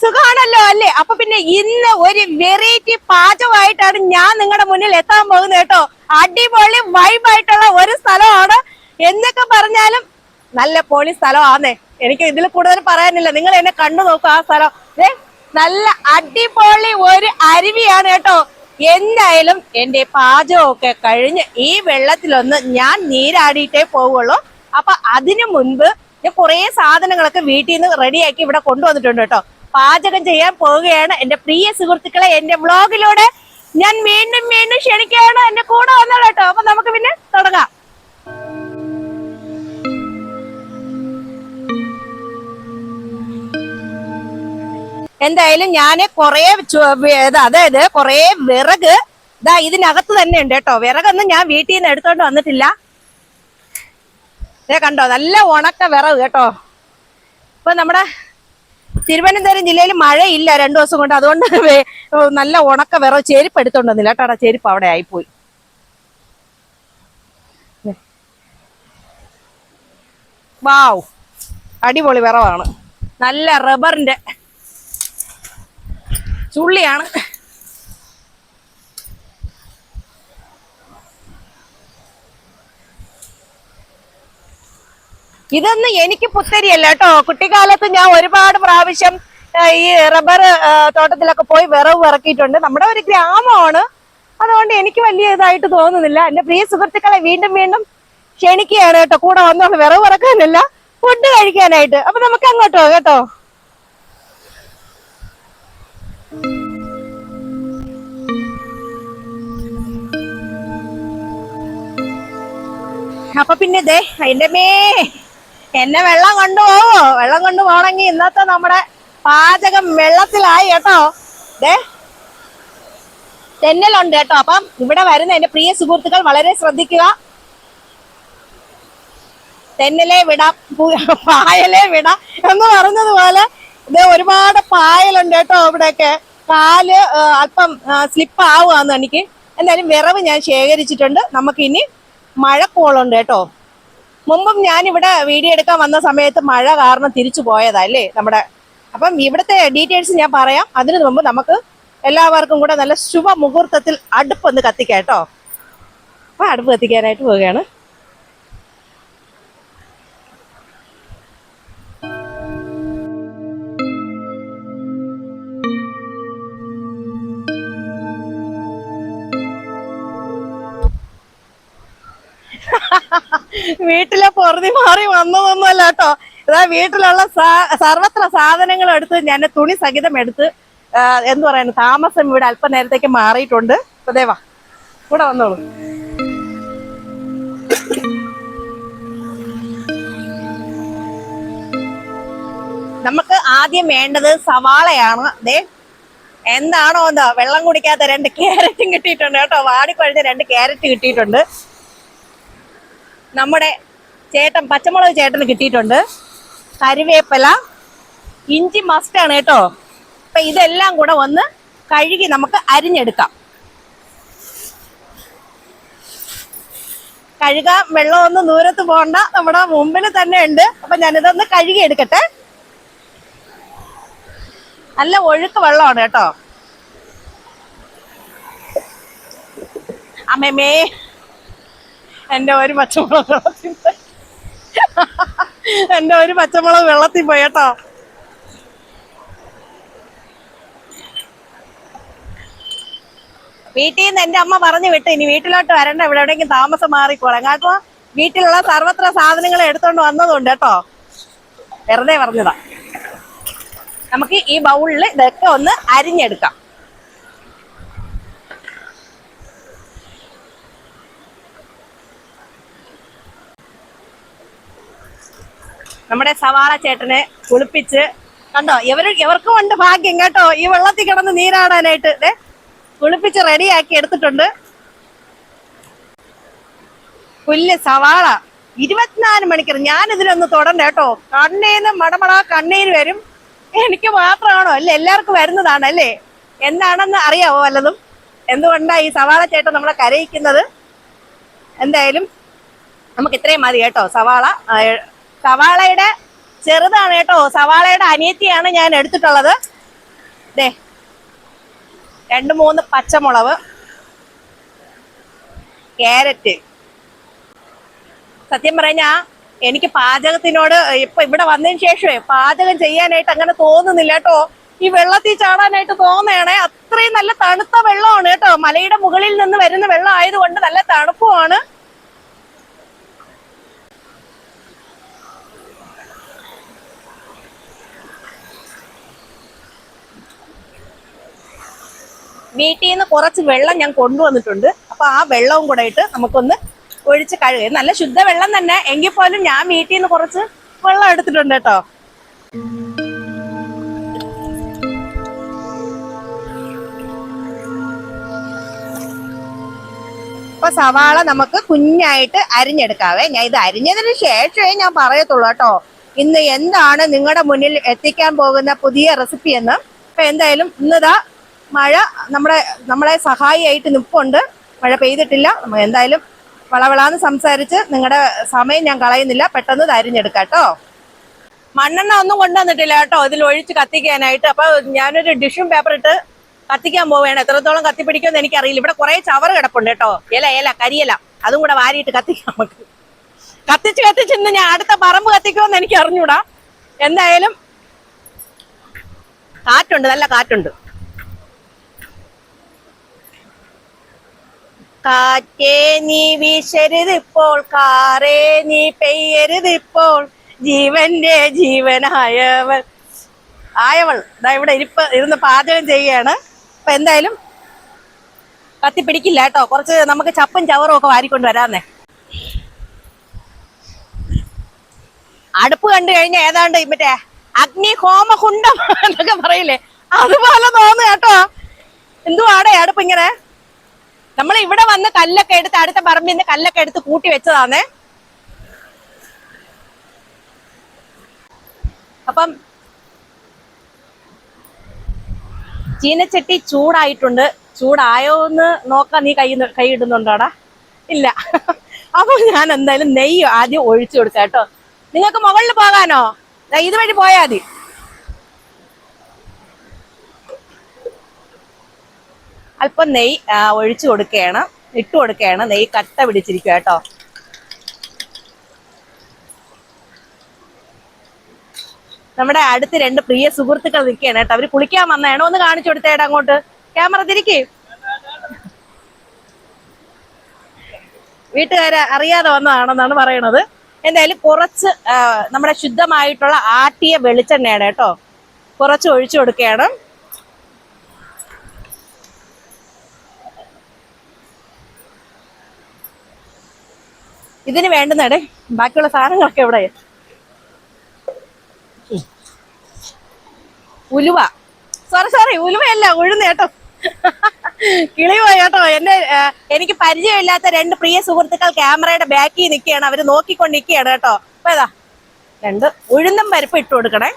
സുഖാണല്ലോ അല്ലേ? അപ്പൊ പിന്നെ ഇന്ന് ഒരു വെറൈറ്റി പാചകമായിട്ടാണ് ഞാൻ നിങ്ങളുടെ മുന്നിൽ എത്താൻ പോകുന്നത് കേട്ടോ. അടിപൊളി വൈബായിട്ടുള്ള ഒരു സ്ഥലമാണ്. എന്നൊക്കെ പറഞ്ഞാലും നല്ല പൊളി സ്ഥലമാന്നേ. എനിക്ക് ഇതിൽ കൂടുതൽ പറയാനില്ല. നിങ്ങൾ എന്നെ കണ്ടു നോക്കും ആ സ്ഥലം. നല്ല അടിപൊളി ഒരു അരുവിയാണ് കേട്ടോ. എന്തായാലും എന്റെ പാചകമൊക്കെ കഴിഞ്ഞ് ഈ വെള്ളത്തിലൊന്ന് ഞാൻ നീരാടിയിട്ടേ പോവുള്ളൂ. അപ്പൊ അതിനു മുൻപ് ഞാൻ കുറേ സാധനങ്ങളൊക്കെ വീട്ടിൽ നിന്ന് റെഡിയാക്കി ഇവിടെ കൊണ്ടുവന്നിട്ടുണ്ട് കേട്ടോ. പാചകം ചെയ്യാൻ പോവുകയാണ്. എന്റെ പ്രിയ സുഹൃത്തുക്കളെ എന്റെ വ്ളോഗിലൂടെ ഞാൻ വീണ്ടും വീണ്ടും ക്ഷണിക്കുകയാണ്. എന്റെ കൂടെ വന്നോളൂ കേട്ടോ. അപ്പൊ നമുക്ക് പിന്നെ തുടങ്ങാം. എന്തായാലും ഞാൻ കൊറേ അതായത് കൊറേ വിറക് ഇതാ ഇതിനകത്ത് തന്നെ ഉണ്ട് കേട്ടോ. വിറകൊന്നും ഞാൻ വീട്ടിൽ നിന്ന് എടുത്തോണ്ട് വന്നിട്ടില്ല. കണ്ടോ? നല്ല ഉണക്ക വിറവ് കേട്ടോ. ഇപ്പൊ നമ്മുടെ തിരുവനന്തപുരം ജില്ലയിൽ മഴയില്ല രണ്ടു ദിവസം കൊണ്ട്. അതുകൊണ്ട് നല്ല ഉണക്ക വിറവ് ചെരുപ്പ് എടുത്തോണ്ടെന്നില്ല കേട്ടോ. ചെരുപ്പ് അവിടെ ആയിപ്പോയി. വാവ്. അടിപൊളി വിറവാണ്. നല്ല റബ്ബറിന്റെ ചുള്ളിയാണ്. ഇതൊന്നും എനിക്ക് പുത്തരിയല്ല കേട്ടോ. കുട്ടിക്കാലത്ത് ഞാൻ ഒരുപാട് പ്രാവശ്യം ഈ റബ്ബർ തോട്ടത്തിലൊക്കെ പോയി വിറവ് ഇറക്കിയിട്ടുണ്ട് നമ്മുടെ ഒരു ഗ്രാമമാണ്. അതുകൊണ്ട് എനിക്ക് വലിയ ഇതായിട്ട് തോന്നുന്നില്ല. എന്റെ പ്രിയ സുഹൃത്തുക്കളെ വീണ്ടും വീണ്ടും ക്ഷണിക്കുകയാണ് കേട്ടോ. കൂടെ വന്നോളൂ വിറവ് ഇറക്കാനല്ല ഫുഡ് കഴിക്കാനായിട്ട്. അപ്പൊ നമുക്ക് അങ്ങോട്ടോ കേട്ടോ. അപ്പൊ പിന്നെ ദേ അതിന്റെ മേ എന്നെ വെള്ളം കൊണ്ടുപോവോ? വെള്ളം കൊണ്ടുപോകണമെങ്കിൽ ഇന്നത്തെ നമ്മുടെ പാചകം വെള്ളത്തിലായി കേട്ടോ. ദേ തെന്നലുണ്ട് കേട്ടോ. അപ്പം ഇവിടെ വരുന്ന എന്റെ പ്രിയ സുഹൃത്തുക്കൾ വളരെ ശ്രദ്ധിക്കുക. തെന്നലെ വിടാം പായലെ വിടാം എന്ന് പറഞ്ഞതുപോലെ ഇത് ഒരുപാട് പായലുണ്ട് കേട്ടോ ഇവിടെയൊക്കെ. കാൽ അല്പം സ്ലിപ്പ് ആവുകയെന്ന് എനിക്ക്. എന്തായാലും വിറവ് ഞാൻ ശേഖരിച്ചിട്ടുണ്ട്. നമുക്ക് ഇനി മഴക്കോളുണ്ട് കേട്ടോ. മുമ്പും ഞാൻ ഇവിടെ വീഡിയോ എടുക്കാൻ വന്ന സമയത്ത് മഴ കാരണം തിരിച്ചു പോയതാ അല്ലേ? നമ്മുടെ അപ്പം ഇവിടുത്തെ ഡീറ്റെയിൽസ് ഞാൻ പറയാം. അതിനു മുമ്പ് നമുക്ക് എല്ലാവർക്കും കൂടെ നല്ല ശുഭ മുഹൂർത്തത്തിൽ അടുപ്പൊന്ന് കത്തിക്കാം കേട്ടോ. അപ്പൊ അടുപ്പ് കത്തിക്കാനായിട്ട് പോവുകയാണ്. വീട്ടിലെ പൊറുതി മാറി വന്നതൊന്നുമല്ല കേട്ടോ. ഇതാ വീട്ടിലുള്ള സർവത്ര സാധനങ്ങൾ എടുത്ത് ഞാൻ തുണി സഹിതം എടുത്ത് എന്ന് എന്ത് പറയുന്നു താമസം ഇവിടെ അല്പനേരത്തേക്ക് മാറിയിട്ടുണ്ട്. പ്രദേവ കൂടെ വന്നോളൂ. നമുക്ക് ആദ്യം വേണ്ടത് സവാളയാണ്. ദേ എന്താണോ എന്താ വെള്ളം കുടിക്കാത്ത രണ്ട് ക്യാരറ്റും കിട്ടിയിട്ടുണ്ട് കേട്ടോ. വാടിക്കൊഴിഞ്ഞ രണ്ട് ക്യാരറ്റ് കിട്ടിയിട്ടുണ്ട്. നമ്മുടെ ചേട്ടൻ പച്ചമുളക് ചേട്ടന് കിട്ടിയിട്ടുണ്ട്. കരുവേപ്പില ഇഞ്ചി മസ്റ്റാണ് കേട്ടോ. അപ്പൊ ഇതെല്ലാം കൂടെ ഒന്ന് കഴുകി നമുക്ക് അരിഞ്ഞെടുക്കാം. കഴുകാം വെള്ളം ഒന്ന് ദൂരത്ത് പോകണ്ട നമ്മുടെ മുമ്പിൽ തന്നെ ഉണ്ട്. അപ്പൊ ഞാനിതൊന്ന് കഴുകി എടുക്കട്ടെ നല്ല ഒഴുക്ക് വെള്ളമാണ് കേട്ടോ. അമ്മേമേ എന്റെ ഒരു പച്ചമുളക് വെള്ളത്തിൽ എന്റെ ഒരു പച്ചമുളക് വെള്ളത്തിൽ പോയി വീട്ടിൽ നിന്ന് എന്റെ അമ്മ പറഞ്ഞു വിട്ടു ഇനി വീട്ടിലോട്ട് വരണ്ട ഇവിടെ എവിടെയെങ്കിലും താമസം മാറിക്കോളാം. കാരണം വീട്ടിലുള്ള സർവത്ര സാധനങ്ങൾ എടുത്തോണ്ട് വന്നതുണ്ട് കേട്ടോ. വെറുതെ പറഞ്ഞതാ. നമുക്ക് ഈ ബൗളിൽ ഇതൊക്കെ ഒന്ന് അരിഞ്ഞെടുക്കാം. നമ്മുടെ സവാള ചേട്ടനെ കുളിപ്പിച്ച് കണ്ടോ ഇവർ ഇവർക്കും ഉണ്ട് ഭാഗ്യം കേട്ടോ. ഈ വെള്ളത്തിൽ കിടന്ന് നീരാടാനായിട്ട് ദേ കുളിപ്പിച്ച് റെഡിയാക്കി എടുത്തിട്ടുണ്ട്. പുല്ല് സവാള ഇരുപത്തിനാല് മണിക്കൂർ. ഞാൻ ഇതിനൊന്ന് തൊടണ്ട കേട്ടോ. കണ്ണീന്ന് മടമട കണ്ണീര് വരും. എനിക്ക് മാത്രമാണോ? അല്ലേ എല്ലാവർക്കും വരുന്നതാണ് അല്ലേ? എന്താണെന്ന് അറിയാവോ വല്ലതും? എന്തുകൊണ്ടാണ് ഈ സവാള ചേട്ടൻ നമ്മളെ കരയിക്കുന്നത്? എന്തായാലും നമുക്ക് ഇത്രയും മതി കേട്ടോ. സവാള സവാളയുടെ ചെറുതാണ് കേട്ടോ. സവാളയുടെ അനിയത്തിയാണ് ഞാൻ എടുത്തിട്ടുള്ളത്. ദേ രണ്ട് മൂന്ന് പച്ചമുളക് ക്യാരറ്റ്. സത്യം പറഞ്ഞാ എനിക്ക് പാചകത്തിനോട് ഇപ്പൊ ഇവിടെ വന്നതിന് ശേഷമേ പാചകം ചെയ്യാനായിട്ട് അങ്ങനെ തോന്നുന്നില്ല കേട്ടോ. ഈ വെള്ളത്തിൽ ചാടാനായിട്ട് തോന്നണേ അത്രയും നല്ല തണുത്ത വെള്ളമാണ് കേട്ടോ. മലയുടെ മുകളിൽ നിന്ന് വരുന്ന വെള്ളം ആയതുകൊണ്ട് നല്ല തണുപ്പുമാണ്. വീട്ടിൽ നിന്ന് കുറച്ച് വെള്ളം ഞാൻ കൊണ്ടുവന്നിട്ടുണ്ട്. അപ്പൊ ആ വെള്ളവും കൂടെ ഇട്ട് നമുക്കൊന്ന് ഒഴിച്ച് കഴുകുക നല്ല ശുദ്ധ വെള്ളം തന്നെ. എങ്കിൽ പോലും ഞാൻ വീട്ടിൽ നിന്ന് കുറച്ച് വെള്ളം എടുത്തിട്ടുണ്ട് കേട്ടോ. അപ്പൊ സവാള നമുക്ക് കുഞ്ഞായിട്ട് അരിഞ്ഞെടുക്കാവേ. ഞാൻ ഇത് അരിഞ്ഞതിന് ശേഷമേ ഞാൻ പറയത്തുള്ളൂ കേട്ടോ. ഇന്ന് എന്താണ് നിങ്ങളുടെ മുന്നിൽ എത്തിക്കാൻ പോകുന്ന പുതിയ റെസിപ്പി എന്ന്. അപ്പൊ എന്തായാലും ഇന്നിതാ മഴ നമ്മുടെ നമ്മളെ സഹായിയായിട്ട് നിൽപ്പുണ്ട് മഴ പെയ്തിട്ടില്ല. എന്തായാലും വളവളാന്ന് സംസാരിച്ച് നിങ്ങളുടെ സമയം ഞാൻ കളയുന്നില്ല. പെട്ടെന്ന് തരിഞ്ഞെടുക്കാം കേട്ടോ. മണ്ണെണ്ണ ഒന്നും കൊണ്ടുവന്നിട്ടില്ല കേട്ടോ. ഇതിൽ ഒഴിച്ച് കത്തിക്കാനായിട്ട്. അപ്പൊ ഞാനൊരു ഡിഷും പേപ്പർ ഇട്ട് കത്തിക്കാൻ പോവുകയാണ്. എത്രത്തോളം കത്തിപ്പിടിക്കുമെന്ന് എനിക്കറിയില്ല. ഇവിടെ കുറെ ചവർ കിടപ്പുണ്ട് കേട്ടോ. ഇല ഇല കരിയില. അതും കൂടെ വാരിയിട്ട് കത്തിക്കാം നമുക്ക്. കത്തിച്ച് കത്തിച്ച് ഇന്ന് ഞാൻ അടുത്ത പറമ്പ് കത്തിക്കുമെന്ന് എനിക്ക് അറിഞ്ഞൂടാ എന്തായാലും കാറ്റുണ്ട്. നല്ല കാറ്റുണ്ട്. കാറ്റേ നീ വീശരുത് ഇപ്പോൾ കാറേ നീ പെയ്യരുത് ഇപ്പോൾ. ജീവന്റെ ജീവനായവൾ. ആയവൾ. ഇതാ ഇവിടെ ഇരിപ്പ് ഇരുന്ന് പാചകം ചെയ്യാണ്. അപ്പൊ എന്തായാലും കത്തി പിടിക്കില്ല കേട്ടോ. കുറച്ച് നമുക്ക് ചപ്പും ചവറും ഒക്കെ വാരിക്കൊണ്ട് വരാന്നേ. അടുപ്പ് കണ്ടു കഴിഞ്ഞാൽ ഏതാണ്ട് മറ്റേ അഗ്നി ഹോമകുണ്ടം എന്നൊക്കെ പറയില്ലേ? അതുപോലെ തോന്നു കേട്ടോ. എന്തുവാടേ അടുപ്പ് ഇങ്ങനെ? നമ്മൾ ഇവിടെ വന്ന് കല്ലൊക്കെ എടുത്ത് അടുത്ത പറമ്പിൽ നിന്ന് കല്ലൊക്കെ എടുത്ത് കൂട്ടി വെച്ചതാണ്. അപ്പം ചീനച്ചട്ടി ചൂടായിട്ടുണ്ട്. ചൂടായോ എന്ന് നോക്കാൻ നീ കൈ കൈ ഇടുന്നുണ്ടോടാ? ഇല്ല. അപ്പൊ ഞാൻ എന്തായാലും നെയ്യ് ആദ്യം ഒഴിച്ചു കൊടുക്കാം കേട്ടോ. നിങ്ങൾക്ക് മുകളിൽ പോകാനോ? ഇതുവഴി പോയാൽ മതി. അല്പം നെയ്യ് ഒഴിച്ചു കൊടുക്കുകയാണ്. ഇട്ട് കൊടുക്കുകയാണ്. നെയ്യ് കട്ട പിടിച്ചിരിക്കുക കേട്ടോ. നമ്മുടെ അടുത്ത് രണ്ട് പ്രിയ സുഹൃത്തുക്കൾ നിൽക്കുകയാണ് കേട്ടോ. അവർ കുളിക്കാൻ വന്നതാണോ. ഒന്ന് കാണിച്ചു കൊടുത്തേടാ അങ്ങോട്ട്. ക്യാമറ തിരിക്ക്. വീട്ടുകാരെ അറിയാതെ വന്നതാണെന്നാണ് പറയണത്. എന്തായാലും കുറച്ച് നമ്മുടെ ശുദ്ധമായിട്ടുള്ള ആട്ടിയ വെളിച്ചെണ്ണയാണ് കേട്ടോ. കുറച്ച് ഒഴിച്ചു കൊടുക്കുകയാണ്. ഇതിന് വേണ്ടുന്നടേ ബാക്കിയുള്ള സാധനങ്ങളൊക്കെ എവിടെ ഉലുവ. സോറി സോറി ഉലുവയല്ല ഉഴുന്ന് കേട്ടോ. കിളി പോയി കേട്ടോ എന്നെ എനിക്ക് പരിചയമില്ലാത്ത രണ്ട് പ്രിയ സുഹൃത്തുക്കൾ ക്യാമറയുടെ ബാക്കിൽ നിൽക്കുകയാണ്. അവർ നോക്കിക്കൊണ്ട് നിൽക്കുകയാണ് കേട്ടോ. അപ്പൊ ഏതാ രണ്ട് ഉഴുന്നും പരിപ്പ് ഇട്ട് കൊടുക്കണേ.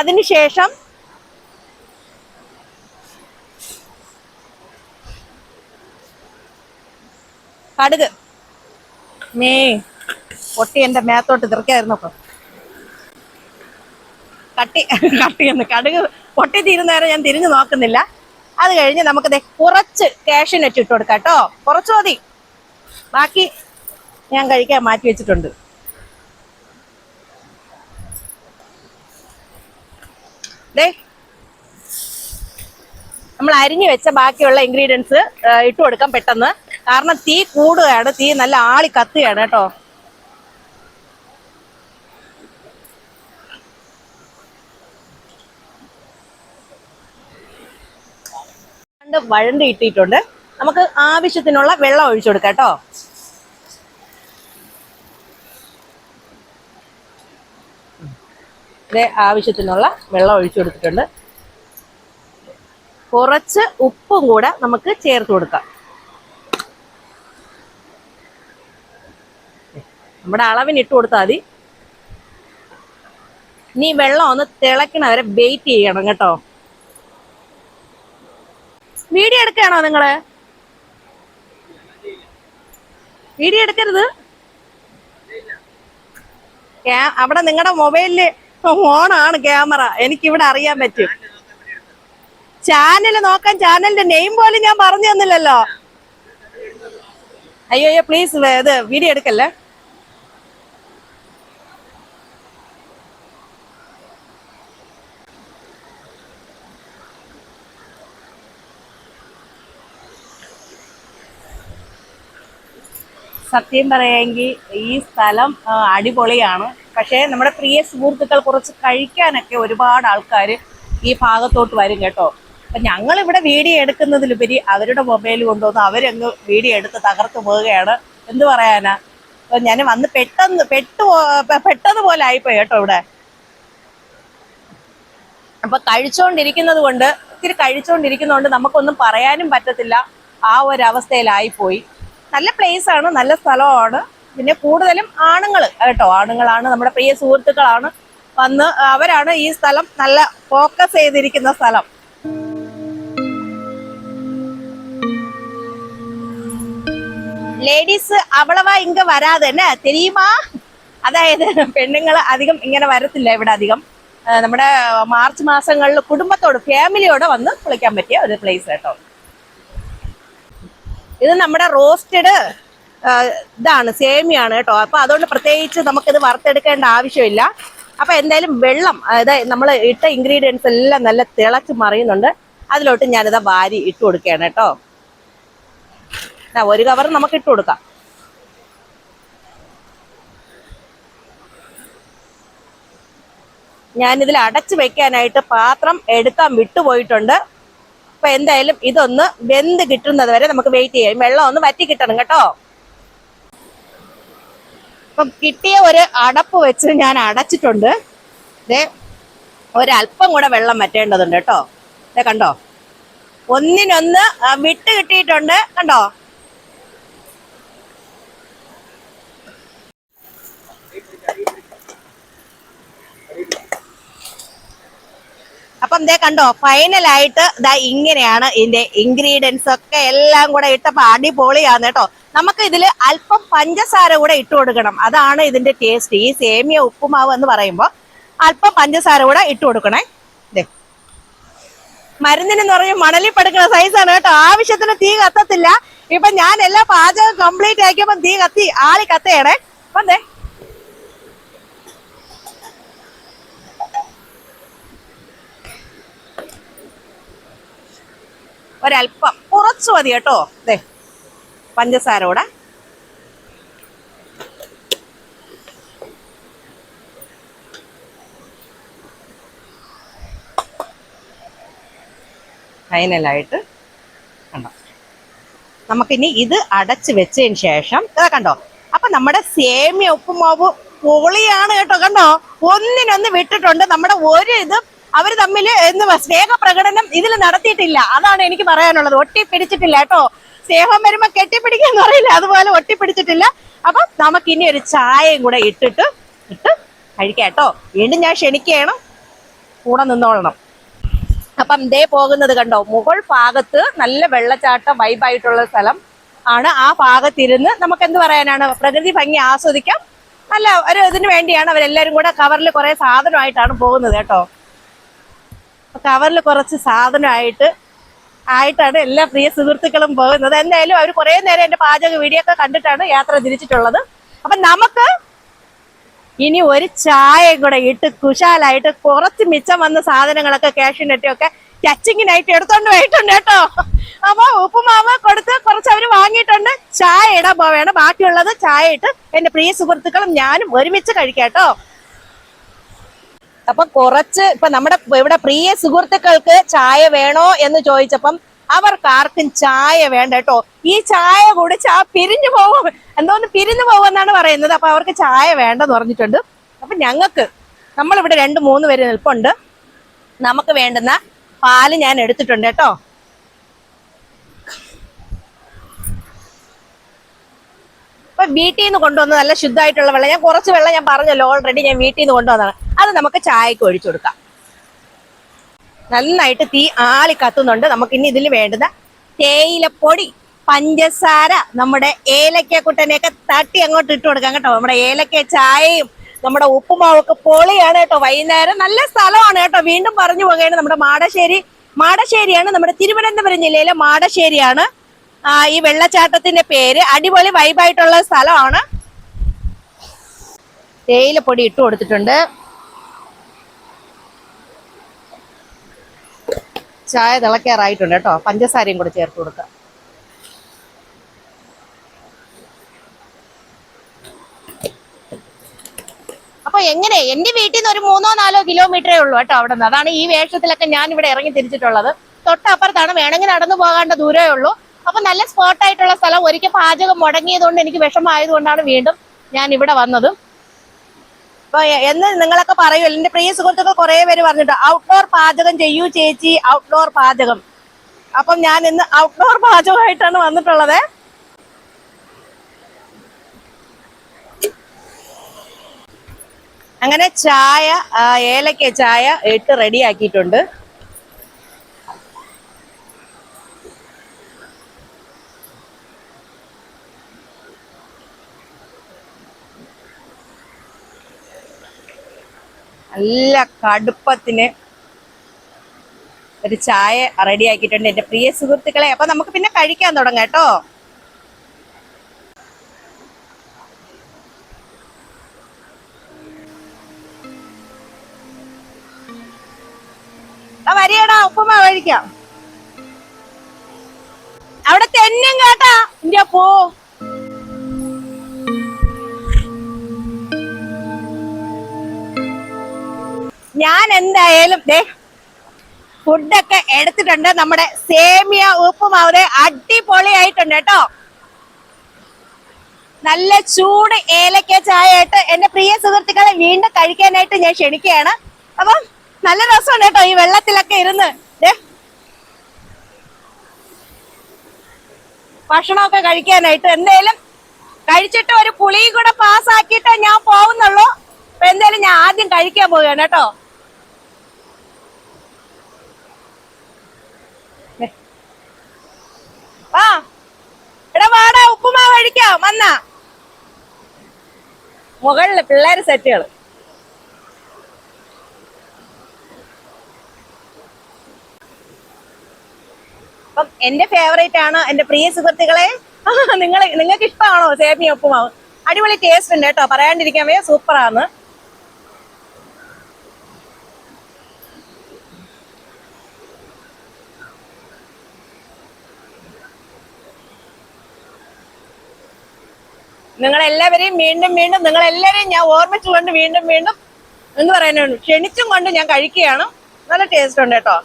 അതിനുശേഷം കടുക്. മേ പൊട്ടി എന്റെ മേത്തോട്ട് തീർക്കായിരുന്നു അപ്പൊ കട്ടി കട്ടിയെന്ന് കടുക് പൊട്ടി തീരുന്നേരം ഞാൻ തിരിഞ്ഞു നോക്കുന്നില്ല. അത് കഴിഞ്ഞ് നമുക്ക് ദേ കുറച്ച് കാഷ്യനെറ്റ് ഇട്ട് കൊടുക്കാം കേട്ടോ. കുറച്ച് മതി. ബാക്കി ഞാൻ കഴിക്കാൻ മാറ്റി വെച്ചിട്ടുണ്ട്. ദേ നമ്മൾ അരിഞ്ഞു വെച്ച ബാക്കിയുള്ള ഇൻഗ്രീഡിയൻസ് ഇട്ട് കൊടുക്കാം പെട്ടെന്ന്. കാരണം തീ കൂടുകയാണ് തീ നല്ല ആളി കത്തുകയാണ് കേട്ടോ. രണ്ട് വഴണ്ട് ഇട്ടിട്ടുണ്ട് നമുക്ക് ആവശ്യത്തിനുള്ള വെള്ളം ഒഴിച്ചു കൊടുക്കാം കേട്ടോ. ആവശ്യത്തിനുള്ള വെള്ളം ഒഴിച്ചു കൊടുത്തിട്ടുണ്ട്. കുറച്ച് ഉപ്പും കൂടെ നമുക്ക് ചേർത്ത് കൊടുക്കാം. നമ്മുടെ അളവിന് ഇട്ട് കൊടുത്താൽ മതി. ഇനി വെള്ളം ഒന്ന് തിളക്കണവരെ വെയിറ്റ് ചെയ്യണം കേട്ടോ. വീഡിയോ എടുക്കുകയാണോ നിങ്ങൾ? വീഡിയോ എടുക്കരുത്. അവിടെ നിങ്ങളുടെ മൊബൈലിൽ ഓണാണ് ക്യാമറ. എനിക്ക് ഇവിടെ അറിയാൻ പറ്റും. ചാനൽ നോക്കാൻ ചാനലിന്റെ നെയിം പോലും ഞാൻ പറഞ്ഞു തന്നില്ലല്ലോ. അയ്യോ അയ്യോ പ്ലീസ് ഇത് വീഡിയോ എടുക്കല്ലേ? സത്യം പറയാമെങ്കിൽ ഈ സ്ഥലം അടിപൊളിയാണ്. പക്ഷേ നമ്മുടെ പ്രിയ സുഹൃത്തുക്കൾ കുറച്ച് കഴിക്കാനൊക്കെ ഒരുപാട് ആൾക്കാർ ഈ ഭാഗത്തോട്ട് വരും കേട്ടോ. അപ്പം ഞങ്ങളിവിടെ വീഡിയോ എടുക്കുന്നതിലുപരി അവരുടെ മൊബൈൽ കൊണ്ടുവന്ന് അവരങ്ങ് വീഡിയോ എടുത്ത് തകർത്ത് പോവുകയാണ്. എന്ത് പറയാനാ? അപ്പം ഞാൻ വന്ന് പെട്ടെന്ന് പെട്ടു പോലെ ആയിപ്പോയി കേട്ടോ ഇവിടെ. അപ്പൊ കഴിച്ചുകൊണ്ടിരിക്കുന്നത് കൊണ്ട് ഇത്തിരി കഴിച്ചുകൊണ്ടിരിക്കുന്നതുകൊണ്ട് നമുക്കൊന്നും പറയാനും പറ്റത്തില്ല. ആ ഒരു നല്ല പ്ലേസ് ആണ് നല്ല സ്ഥലമാണ്. പിന്നെ കൂടുതലും ആണുങ്ങൾ കേട്ടോ ആണുങ്ങളാണ് നമ്മുടെ പ്രിയ സുഹൃത്തുക്കളാണ് വന്ന് അവരാണ് ഈ സ്ഥലം നല്ല ഫോക്കസ് ചെയ്തിരിക്കുന്ന സ്ഥലം. ലേഡീസ് അവളവാ ഇങ്ങ വരാതെ തന്നെ അതായത് പെണ്ണുങ്ങൾ അധികം ഇങ്ങനെ വരത്തില്ല ഇവിടെ അധികം. നമ്മുടെ മാർച്ച് മാസങ്ങളിൽ കുടുംബത്തോട് ഫാമിലിയോടെ വന്ന് കുളിക്കാൻ പറ്റിയ ഒരു പ്ലേസ് കേട്ടോ. ഇത് നമ്മുടെ റോസ്റ്റഡ് ഇതാണ് സേമിയാണ് കേട്ടോ. അപ്പൊ അതുകൊണ്ട് പ്രത്യേകിച്ച് നമുക്കിത് വറുത്തെടുക്കേണ്ട ആവശ്യമില്ല. അപ്പൊ എന്തായാലും വെള്ളം അതായത് നമ്മൾ ഇട്ട ഇൻഗ്രീഡിയൻസ് എല്ലാം നല്ല തിളച്ച് മറിയുന്നുണ്ട്. അതിലോട്ട് ഞാനിതാ വാരി ഇട്ട് കൊടുക്കുകയാണ് കേട്ടോ. ഒരു കവർ നമുക്ക് ഇട്ട് കൊടുക്കാം. ഞാനിതിൽ അടച്ചു വെക്കാനായിട്ട് പാത്രം എടുക്കാൻ വിട്ടുപോയിട്ടുണ്ട്. അപ്പൊ എന്തായാലും ഇതൊന്ന് വെന്ത് കിട്ടുന്നത് വരെ നമുക്ക് വെയിറ്റ് ചെയ്യാം. വെള്ളം ഒന്ന് വറ്റി കിട്ടണം കേട്ടോ. അപ്പം കിട്ടിയ ഒരു അടപ്പ് വെച്ച് ഞാൻ അടച്ചിട്ടുണ്ട്. ഇതേ ഒരല്പം കൂടെ വെള്ളം വറ്റേണ്ടതുണ്ട് കേട്ടോ. ഇതേ കണ്ടോ? ഒന്നിനൊന്ന് വിട്ട് കിട്ടിയിട്ടുണ്ട്. കണ്ടോ? അപ്പം ദേ കണ്ടോ ഫൈനലായിട്ട് ദാ ഇങ്ങനെയാണ് ഇതിന്റെ ഇൻഗ്രീഡിയൻസ് ഒക്കെ എല്ലാം കൂടെ ഇട്ടപ്പോ അടിപൊളിയാണ് കേട്ടോ. നമുക്ക് ഇതിൽ അല്പം പഞ്ചസാര കൂടെ ഇട്ട് കൊടുക്കണം. അതാണ് ഇതിന്റെ ടേസ്റ്റ് ഈ സേമിയ ഉപ്പുമാവ് എന്ന് പറയുമ്പോൾ അല്പം പഞ്ചസാര കൂടെ ഇട്ട് കൊടുക്കണേ. ദേ. മരുന്നിനെന്ന് പറഞ്ഞ് മണലിൽ പടുക്കുന്ന സൈസാണ് കേട്ടോ. ആവശ്യത്തിന് തീ കത്തത്തില്ല. ഇപ്പൊ ഞാൻ എല്ലാ പാചകം കംപ്ലീറ്റ് ആക്കിയപ്പോ തീ കത്തി ആളി കത്തയണേ അപ്പം ദേ ഒരല്പം കുറച്ച് മതി കേട്ടോ. ദേ പഞ്ചസാര കൂടെ ഫൈനലായിട്ട് കണ്ടോ. നമുക്കിനി ഇത് അടച്ച് വെച്ചതിന് ശേഷം ഇതാ കണ്ടോ. അപ്പൊ നമ്മുടെ സേമിയ ഉപ്പുമാവ് പൊളിയാണ് കേട്ടോ കണ്ടോ. ഒന്നിനൊന്ന് വിട്ടിട്ടുണ്ട്. നമ്മുടെ ഒരു ഇത് അവർ തമ്മിൽ എന്ന് സ്നേഹ പ്രകടനം ഇതിൽ നടത്തിയിട്ടില്ല. അതാണ് എനിക്ക് പറയാനുള്ളത്. ഒട്ടിപ്പിടിച്ചിട്ടില്ല കേട്ടോ. സ്നേഹം വരുമ്പോ കെട്ടിപ്പിടിക്കാന്ന് പറയില്ല. അതുപോലെ ഒട്ടിപ്പിടിച്ചിട്ടില്ല. അപ്പൊ നമുക്ക് ഇനി ഒരു ചായയും കൂടെ ഇട്ടിട്ട് ഇട്ട് കഴിക്കാം കേട്ടോ. വീണ്ടും ഞാൻ ക്ഷണിക്കുകയാണ്. കൂടെ നിന്നോളണം. അപ്പം ദേ പോകുന്നത് കണ്ടോ? മുകൾ ഭാഗത്ത് നല്ല വെള്ളച്ചാട്ടം വൈബായിട്ടുള്ള സ്ഥലം ആണ്. ആ ഭാഗത്തിരുന്ന് നമുക്ക് എന്ത് പറയാനാണ്? പ്രകൃതി ഭംഗി ആസ്വദിക്കാം. നല്ല ഒരു ഇതിന് വേണ്ടിയാണ് അവരെല്ലാരും കൂടെ കവറിൽ കുറെ സാധനമായിട്ടാണ് പോകുന്നത് കേട്ടോ. കവറിൽ കുറച്ച് സാധനമായിട്ട് ആയിട്ടാണ് എല്ലാ പ്രിയ സുഹൃത്തുക്കളും പോകുന്നത്. എന്തായാലും അവർ കുറെ നേരം എന്റെ പാചക വീഡിയോ ഒക്കെ കണ്ടിട്ടാണ് യാത്ര തിരിച്ചിട്ടുള്ളത്. അപ്പൊ നമുക്ക് ഇനി ഒരു ചായ കൂടെ ഇട്ട് കുശാലായിട്ട് കുറച്ച് മിച്ചം വന്ന സാധനങ്ങളൊക്കെ ക്യാഷ് ഒക്കെ ടച്ചിങ്ങിനായിട്ട് എടുത്തോണ്ട് പോയിട്ടുണ്ട് കേട്ടോ. അപ്പൊ ഉപ്പുമാവ് കൊടുത്ത് കുറച്ച് അവർ വാങ്ങിയിട്ടുണ്ട്. ചായ ഇടാൻ പോവേണം. ബാക്കിയുള്ളത് ചായ ഇട്ട് എന്റെ പ്രിയ സുഹൃത്തുക്കളും ഞാനും ഒരുമിച്ച് കഴിക്കാം കേട്ടോ. അപ്പൊ കുറച്ച് ഇപ്പൊ നമ്മുടെ ഇവിടെ പ്രിയ സുഹൃത്തുക്കൾക്ക് ചായ വേണോ എന്ന് ചോദിച്ചപ്പം അവർക്ക് ആർക്കും ചായ വേണ്ട കേട്ടോ. ഈ ചായ കുടിച്ച് ആ പിരിഞ്ഞു പോകും. എന്തോന്ന് പിരിഞ്ഞു പോകുമെന്നാണ് പറയുന്നത്. അപ്പൊ അവർക്ക് ചായ വേണ്ടെന്ന് പറഞ്ഞിട്ടുണ്ട്. അപ്പൊ ഞങ്ങൾക്ക് നമ്മളിവിടെ രണ്ട് മൂന്ന് പേര് നിൽപ്പുണ്ട്. നമുക്ക് വേണ്ടുന്ന പാൽ ഞാൻ എടുത്തിട്ടുണ്ട് കേട്ടോ. ഇപ്പൊ വീട്ടിൽ നിന്ന് കൊണ്ടുവന്ന നല്ല ശുദ്ധമായിട്ടുള്ള വെള്ളം. ഞാൻ കുറച്ച് വെള്ളം ഞാൻ പറഞ്ഞല്ലോ ഓൾറെഡി ഞാൻ വീട്ടിൽ നിന്ന് കൊണ്ടുവന്നതാണ്. അത് നമുക്ക് ചായക്ക് ഒഴിച്ചു കൊടുക്കാം. നന്നായിട്ട് തീ ആളി കത്തുന്നുണ്ട്. നമുക്ക് ഇനി ഇതിൽ വേണ്ടുന്ന തേയിലപ്പൊടി പഞ്ചസാര നമ്മുടെ ഏലക്ക കുട്ടനെയൊക്കെ തട്ടി അങ്ങോട്ട് ഇട്ട് കൊടുക്കാം കേട്ടോ. നമ്മുടെ ഏലക്ക ചായയും നമ്മുടെ ഉപ്പുമാവൊക്കെ പൊളിയാണ് കേട്ടോ വൈകുന്നേരം. നല്ല സ്ഥലമാണ് കേട്ടോ. വീണ്ടും പറഞ്ഞു പോകുകയാണ് നമ്മുടെ മാടശ്ശേരി. മാടശ്ശേരിയാണ് നമ്മുടെ തിരുവനന്തപുരം ജില്ലയിലെ മാടശ്ശേരിയാണ്. ഈ വെള്ളച്ചാട്ടത്തിന്റെ പേര് അടിപൊളി വൈബായിട്ടുള്ള സ്ഥലമാണ്. തേയിലപ്പൊടി ഇട്ട് കൊടുത്തിട്ടുണ്ട്. ചായ തിളക്കാറായിട്ടുണ്ട് കേട്ടോ. പഞ്ചസാരയും കൂടെ ചേർത്ത് കൊടുക്കാം. അപ്പൊ എങ്ങനെ? എന്റെ വീട്ടിൽ നിന്ന് ഒരു മൂന്നോ നാലോ കിലോമീറ്ററേ ഉള്ളൂ കേട്ടോ അവിടെ നിന്ന് അതാണ് ഈ വേഷത്തിലൊക്കെ ഞാൻ ഇവിടെ ഇറങ്ങി തിരിച്ചിട്ടുള്ളത്. തൊട്ടപ്പുറത്താണ്. വേണമെങ്കിൽ നടന്നു പോകാണ്ട ദൂരമേ ഉള്ളൂ. അപ്പൊ നല്ല സ്പോട്ട് ആയിട്ടുള്ള സ്ഥലം. ഒരിക്കൽ പാചകം മുടങ്ങിയതുകൊണ്ട് എനിക്ക് വിഷമമായതുകൊണ്ടാണ് വീണ്ടും ഞാൻ ഇവിടെ വന്നത്. അപ്പൊ എന്ന് നിങ്ങളൊക്കെ പറയൂ. എന്റെ പ്രിയ സുഹൃത്തുക്കൾ കുറെ പേര് പറഞ്ഞിട്ട് ഔട്ട്ഡോർ പാചകം ചെയ്യൂ ചേച്ചി ഔട്ട്ഡോർ പാചകം. അപ്പം ഞാൻ ഇന്ന് ഔട്ട്ഡോർ പാചകമായിട്ടാണ് വന്നിട്ടുള്ളത്. അങ്ങനെ ചായ ഏലക്ക ചായ ഇട്ട് റെഡി നല്ല കടുപ്പത്തിന് ഒരു ചായ റെഡി ആക്കിയിട്ടുണ്ട് എന്റെ പ്രിയ സുഹൃത്തുക്കളെ. അപ്പൊ നമുക്ക് പിന്നെ കഴിക്കാൻ തുടങ്ങാം കേട്ടോ. വരിയടാ ഉപ്പുമാ കഴിക്കാം. അവിടെ തെന്നും കേട്ടാ. ഇന്റെ പോ. ഞാൻ എന്തായാലും ദേ ഫുഡൊക്കെ എടുത്തിട്ടുണ്ട്. നമ്മുടെ സേമിയ ഉപ്പുമാവ് അടിപൊളിയായിട്ടുണ്ട് കേട്ടോ. നല്ല ചൂട് ഏലക്ക ചായ ആയിട്ട് എന്റെ പ്രിയ സുഹൃത്തുക്കളെ വീണ്ടും കഴിക്കാനായിട്ട് ഞാൻ ക്ഷണിക്കുകയാണ്. അപ്പം നല്ല രസമുണ്ട് കേട്ടോ ഈ വെള്ളത്തിലൊക്കെ ഇരുന്ന്. ഭക്ഷണമൊക്കെ കഴിക്കാനായിട്ട്. എന്തായാലും കഴിച്ചിട്ട് ഒരു പുളിയും കൂടെ പാസ്സാക്കിയിട്ട് ഞാൻ പോകുന്നുള്ളൂ അപ്പൊ എന്തായാലും ഞാൻ ആദ്യം കഴിക്കാൻ പോവുകയാണ് കേട്ടോ. ആ എടാ വാടാ ഉപ്പുമാവ് കഴിക്കാം? വന്നാ. മുകളിൽ പിള്ളേര് സെറ്റുകൾ അപ്പം എന്റെ ഫേവറേറ്റ് ആണ് എന്റെ പ്രിയ സുഹൃത്തുക്കളെ. നിങ്ങൾ നിങ്ങൾക്ക് ഇഷ്ടമാണോ സേമിയ ഉപ്പുമാവ്? അടിപൊളി ടേസ്റ്റ് ഉണ്ട് കേട്ടോ. പറയാണ്ടിരിക്കാൻ വയ്യ സൂപ്പറാണ് നിങ്ങൾ എല്ലാവരെയും വീണ്ടും വീണ്ടും നിങ്ങളെല്ലാവരെയും ഞാൻ ഓർമ്മിച്ചുകൊണ്ട് വീണ്ടും വീണ്ടും എന്ന് പറയുന്നു ക്ഷണിച്ചും കൊണ്ട് ഞാൻ കഴിക്കുകയാണ്. നല്ല ടേസ്റ്റ് ഉണ്ട് കേട്ടോ.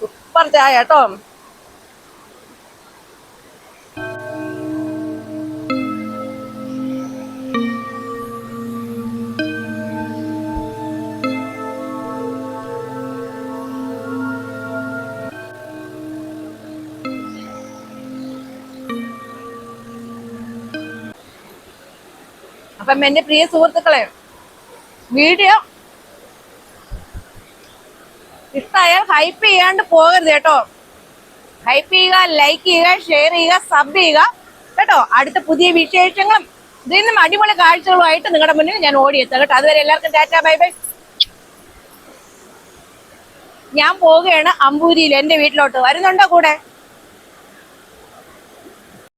സൂപ്പർ ചായ കേട്ടോ. അപ്പം എന്റെ പ്രിയ സുഹൃത്തുക്കളെ വീഡിയോ ഇഷ്ടമായാൽ ഹൈപ്പ് ചെയ്യാണ്ട് പോകരുത് കേട്ടോ. ഹൈപ്പ് ചെയ്യുക ലൈക്ക് ചെയ്യുക ഷെയർ ചെയ്യുക സബ് ചെയ്യുക. കേട്ടോ അടുത്ത പുതിയ വിശേഷങ്ങളും ഇതിൽ നിന്നും അടിപൊളി കാഴ്ചകളുമായിട്ട് നിങ്ങളുടെ മുന്നിൽ ഞാൻ ഓടിയെത്താം കേട്ടോ. അതുവരെ എല്ലാവർക്കും ടാറ്റ ബൈ ബൈ. ഞാൻ പോവുകയാണ് അമ്പൂരിയിൽ എന്റെ വീട്ടിലോട്ട്. വരുന്നുണ്ടോ കൂടെ?